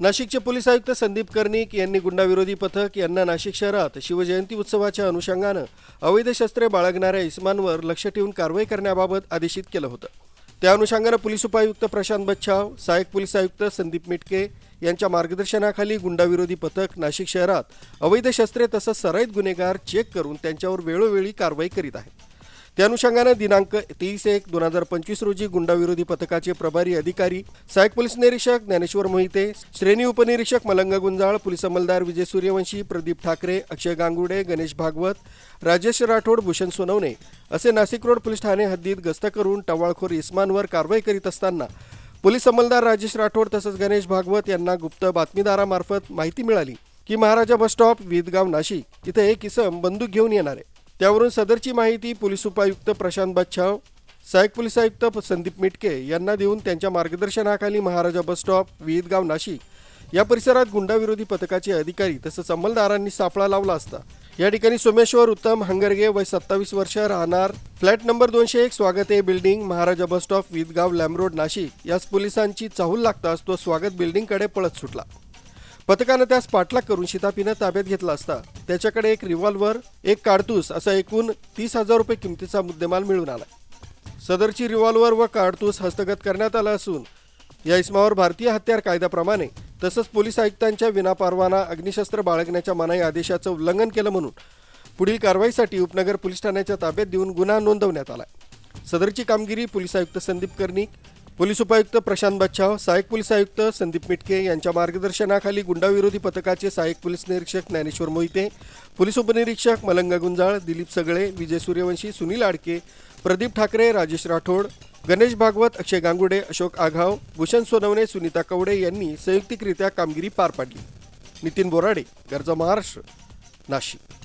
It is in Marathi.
नाशिकचे पोलीस आयुक्त संदीप कर्णिक यांनी गुंडाविरोधी पथक यांना नाशिक शहरात शिवजयंती उत्सवाच्या अनुषंगानं अवैध शस्त्रे बाळगणाऱ्या इस्मांवर लक्ष ठेवून कारवाई करण्याबाबत आदेशित केलं होतं. त्या अनुषंगानं पोलीस उपायुक्त प्रशांत बच्छाव सहाय्यक पोलीस आयुक्त संदीप मिटके यांच्या मार्गदर्शनाखाली गुंडाविरोधी पथक नाशिक शहरात अवैध शस्त्रे तसंच सराईत गुन्हेगार चेक करून त्यांच्यावर वेळोवेळी कारवाई करीत आहे. त्या अनुषंगानं दिनांक तेवीस एक दोन हजार पंचवीस रोजी गुंडाविरोधी पथकाचे प्रभारी अधिकारी सहाय्यक पोलीस निरीक्षक ज्ञानेश्वर मोहिते श्रेणी उपनिरीक्षक मलंग गुंजाळ पोलीस अंमलदार विजय सूर्यवंशी प्रदीप ठाकरे अक्षय गांगुडे गणेश भागवत राजेश राठोड भूषण सोनवणे असे नाशिक रोड पोलीस ठाणे हद्दीत गस्त करून टवाळखोर इस्मानवर कारवाई करीत असताना पोलीस अंमलदार राजेश राठोड तसंच गणेश भागवत यांना गुप्त बातमीदारामार्फत माहिती मिळाली की महाराजा बस स्टॉप विदगाव नाशिक इथं एक इसम बंदूक घेऊन येणार. आहे त्यावरून सदरची माहिती पोलीस उपायुक्त प्रशांत बच्छाव सहाय्यक पोलीस आयुक्त संदीप मिटके यांना देऊन त्यांच्या मार्गदर्शनाखाली महाराजा बस स्टॉप विहितगाव नाशिक या परिसरात गुंडाविरोधी पथकाचे अधिकारी तसंच अंमलदारांनी सापळा लावला असता. या ठिकाणी सोमेश्वर उत्तम हंगरगे वय सत्तावीस वर्ष राहणार फ्लॅट नंबर दोनशे एक स्वागत आहे building Maharaja bus stop Vidgaon Lam road Nashik. याच पोलिसांची चाहूल लागताच तो स्वागत बिल्डिंगकडे पळत सुटला. पथकानं त्यास पाठलाग करून शितापीनं ताब्यात घेतला असता. त्याच्याकडे एक रिव्हॉल्व्हर एक काडतूस असा एकूण तीस हजार रुपये किमतीचा मुद्देमाल मिळून आला. सदरची रिव्हॉल्व्हर व काडतूस हस्तगत करण्यात आला असून या इसमावर भारतीय हत्यार कायद्याप्रमाणे तसंच पोलीस आयुक्तांच्या विनापरवाना अग्निशस्त्र बाळगण्याच्या मनाई आदेशाचं उल्लंघन केलं म्हणून पुढील कारवाईसाठी उपनगर पोलीस ठाण्याच्या ताब्यात देऊन गुन्हा नोंदवण्यात आला. सदरची कामगिरी पोलीस आयुक्त संदीप कर्णिक पोलीस उपायुक्त प्रशांत बच्छाव सहाय्यक पोलीस आयुक्त संदीप मिटके यांच्या मार्गदर्शनाखाली गुंडाविरोधी पथकाचे सहाय्यक पोलीस निरीक्षक ज्ञानेश्वर मोहिते पोलीस उपनिरीक्षक मलंग गुंजाळ दिलीप सगळे विजय सूर्यवंशी सुनील आडके प्रदीप ठाकरे राजेश राठोड गणेश भागवत अक्षय गांगुडे अशोक आघाव भूषण सोनवणे सुनीता कवडे यांनी संयुक्तिकरित्या कामगिरी पार पाडली. नितीन बोराडे गरजा महाराष्ट्र नाशिक.